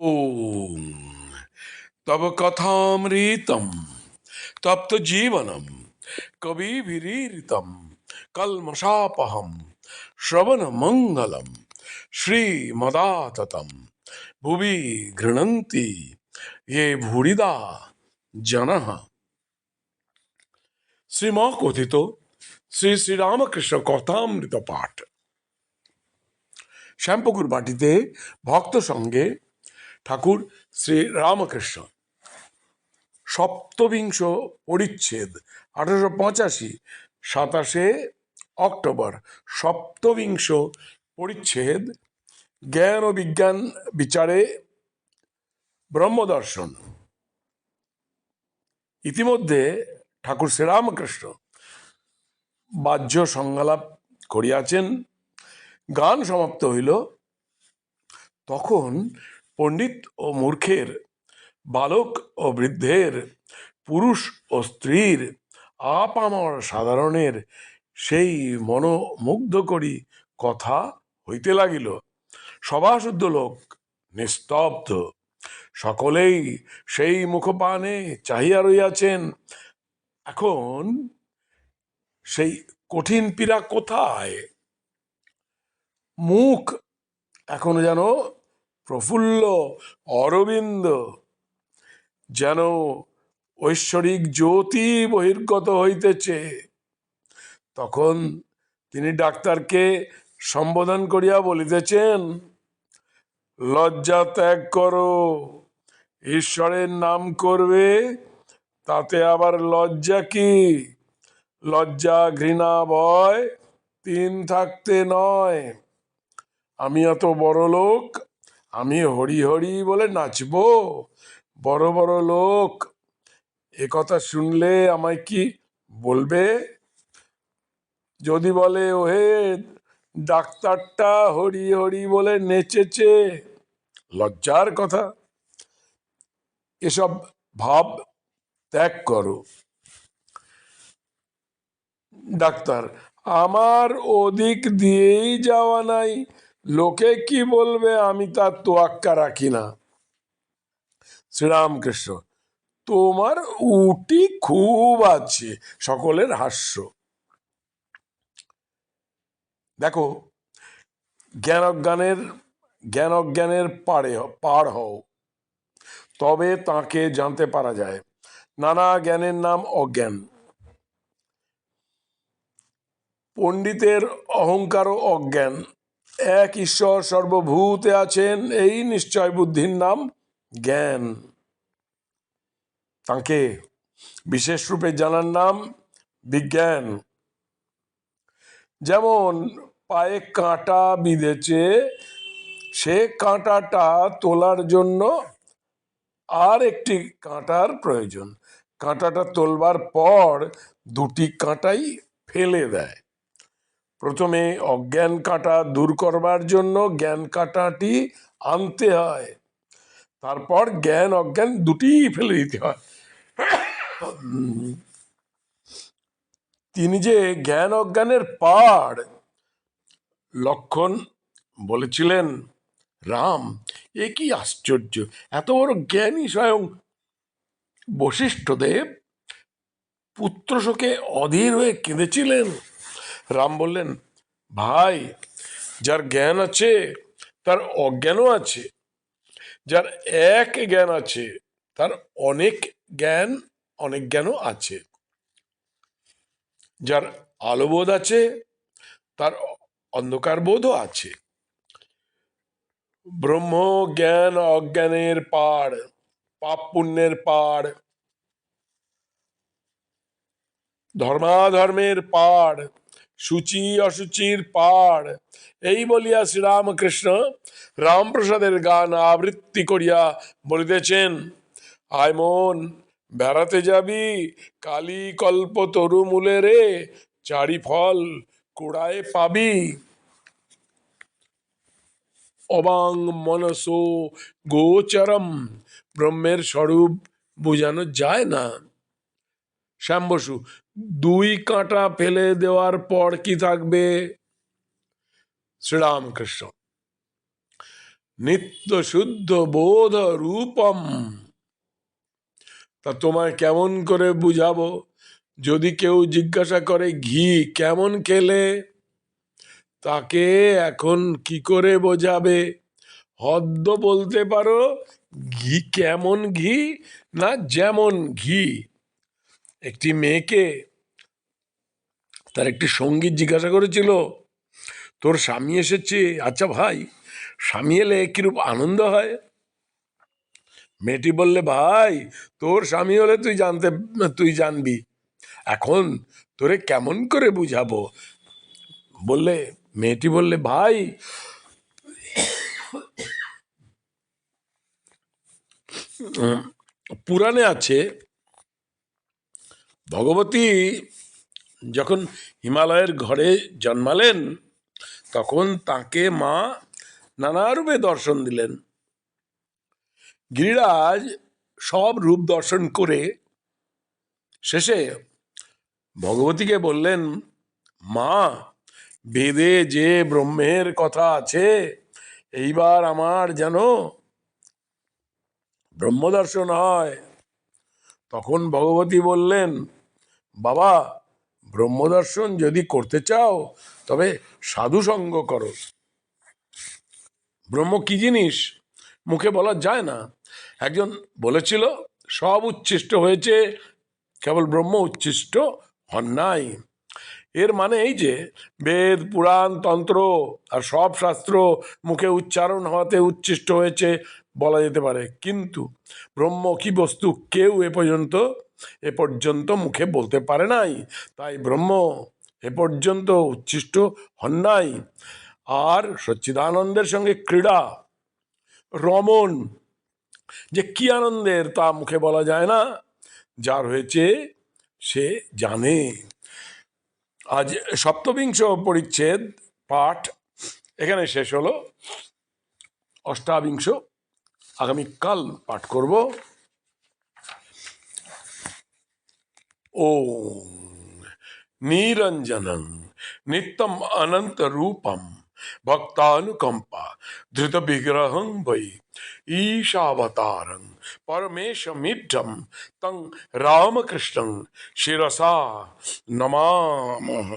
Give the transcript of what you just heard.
ॐ तव कथामृतं तप्तजीवनं कविभिरीरितं कल्मषापहं श्रवणमङ्गलं श्रीमदाततं भुवि गृह्णन्ति ये भूरिदा जनः শ্রীমা কথিত শ্রী শ্রীরামকৃষ্ণ কথামৃত পাঠ শ্যামপুকুর বাটিতে ভক্ত সঙ্গে ঠাকুর শ্রী রামকৃষ্ণ। সপ্তবিংশ পরিচ্ছেদ আঠারোশো পঁচাশি, সাতাশে অক্টোবর। সপ্তবিংশ পরিচ্ছেদ, জ্ঞান ও বিজ্ঞান বিচারে ব্রহ্মদর্শন। ইতিমধ্যে ঠাকুর শ্রীরামকৃষ্ণ বাহ্য সংলাপ করিয়াছেন, গান সমাপ্ত হইল। তখন পণ্ডিত ও মূর্খের, বালক ও বৃদ্ধের, পুরুষ ও স্ত্রীর আপামর সাধারণের সেই মনোমুগ্ধ করি কথা হইতে লাগিল। সভাশুদ্ধ লোক নিস্তব্ধ। সকলেই সেই মুখপানে চাহিয়া রইয়াছেন এখন সেই কঠিন পীড়া কোথায়? মুখ এখনও যেন প্রফুল্ল অরবিন্দ। যেন ঐশ্বরিক জ্যোতি বহির্গত হইতেছে। তখন তিনি ডাক্তারকে সম্বোধন করিয়া বলিতেছেন, লজ্জা ত্যাগ করো, ঈশ্বরের নাম করবে, তাতে আবার লজ্জা কি? লজ্জা, ঘৃণা, ভয় তিন থাকতে নয়। আমি এত বড় লোক আমি হরি হরি বলে নাচবো। বড় বড় লোক, এ কথা শুনলে আমায় কি বলবে? যদি বলে, ওহে, ডাক্তারটা হরি হরি বলে নেচেছে লজ্জার কথা। এসব ভাব ত্যাগ করো। ডাক্তার, আমার ওদিক দিয়েই যাওয়া নাই। লোকে কি বলবে? আমি তার তোয়াক্কা রাখি না। শ্রীরামকৃষ্ণ, তোমার উটি খুব আছে, সকলের হাস্য। দেখো জ্ঞান অজ্ঞানের জ্ঞান অজ্ঞানের পারে পার হও। তবে তাকে জানতে পারা যায়, নানা জ্ঞানের নাম অজ্ঞান। পণ্ডিতের অহংকার ও অজ্ঞান। এক ঈশ্বর সর্বভূতে আছেন, এই নিশ্চয় বুদ্ধির নাম জ্ঞান। তাকে বিশেষ রূপে জানার নাম বিজ্ঞান। যেমন, পায়ে কাঁটা বিঁধেছে, সে কাঁটাটা তোলার জন্য আর একটি কাঁটার প্রয়োজন। কাঁটাটা তোলবার পর দুটি কাঁটাই ফেলে দেয়। প্রথমে অজ্ঞান কাঁটা দূর করবার জন্য জ্ঞান কাঁটাটি আনতে হয়। তারপর জ্ঞান, অজ্ঞান দুটি ফেলে দিতে হয়। তিনি যে জ্ঞান, অজ্ঞানের পাড়, লক্ষণ বলেছিলেন, রাম, এ কি আশ্চর্য! এত বড় জ্ঞানী স্বয়ং বশিষ্ঠদেব পুত্র শোকে অধীর হয়ে কেঁদেছিলেন। রাম বললেন, ভাই, যার জ্ঞান আছে, তার অজ্ঞানও আছে। যার এক জ্ঞান আছে, তার অনেক জ্ঞান, অনেক জ্ঞানও আছে। যার আলোবোধ আছে, তার অন্ধকার বোধও আছে। ব্রহ্ম জ্ঞান অজ্ঞানের পাড়, পাপ পুণ্যের পাড়, ধর্মাধর্মের পাড় সূচি অসুচির পাড়। এই বলিয়া শ্রীরামকৃষ্ণ রামপ্রসাদের গান আবৃত্তি করিয়া বলিতেছেন, আয় মন, বেড়াতে যাবি কালী কল্প তরু মূলে রে চারি ফল কুড়ায় পাবি। অবাং মনসো গোচরম, ব্রহ্মের স্বরূপ বোঝানো যায় না। শ্যাম বসু, দুই কাঁটা ফেলে দেওয়ার পর কি থাকবে? শ্রীরামকৃষ্ণ। নিত্য শুদ্ধ বোধ রূপম। তা তোমায় কেমন করে বুঝাবো? যদি কেউ জিজ্ঞাসা করে, ঘি কেমন খেলে? তাকে এখন কি করে বোঝাবে? হদ্দ বলতে পারো, ঘি কেমন ঘি না যেমন ঘি? একটি মেয়েকে তার একটি সংগীত জিজ্ঞাসা করেছিল, তোর স্বামী এসেছে? আচ্ছা ভাই, স্বামী এলে কিরূপ আনন্দ হয়? মেয়েটি বললে, ভাই, তোর স্বামী হলে তুই জানতে, তুই জানবি। এখন তোরে কেমন করে বুঝাবো? বললে, মেয়েটি বললে, ভাই পুরাণে আছে ভগবতী যখন হিমালয়ের ঘরে জন্মালেন, তখন তাকে মা নানা রূপে দর্শন দিলেন। গিরিরাজ সব রূপ দর্শন করে শেষে ভগবতীকে বললেন, মা, বেদে যে ব্রহ্মের কথা আছে, এইবার আমার যেন ব্রহ্মদর্শন হয়। তখন ভগবতী বললেন বাবা, ব্রহ্মদর্শন যদি করতে চাও, তবে সাধু সঙ্গ করো। ব্রহ্ম কি জিনিস? মুখে বলা যায় না। একজন বলেছিল, সব উচ্ছিষ্ট হয়েছে, কেবল ব্রহ্ম উচ্ছিষ্ট হন নাই। এর মানে এই যে, বেদ, পুরাণ, তন্ত্র আর সব শাস্ত্র মুখে উচ্চারণ হওয়াতে উচ্ছিষ্ট হয়েছে বলা যেতে পারে। কিন্তু ব্রহ্ম কি বস্তু কেউ এ পর্যন্ত এ পর্যন্ত মুখে বলতে পারে নাই। তাই ব্রহ্ম এ পর্যন্ত উচ্ছিষ্ট হন নাই। আর সচ্চিদানন্দের সঙ্গে ক্রীড়া রমন যে কি আনন্দের তা মুখে বলা যায় না যার হয়েছে সে জানে। আজ সপ্তবিংশ পরিচ্ছেদ পাঠ এখানে শেষ হলো। অষ্টাবিংশ আগামীকাল পাঠ করব ও নিরঞ্জনং নিত্যম অনন্ত রূপম ভক্তানুকম্পা ধৃত বিগ্রহং বৈ ঈশাবতারং পরমেশমিঢ্ঢম তং রামকৃষ্ণং শিরসা নমামः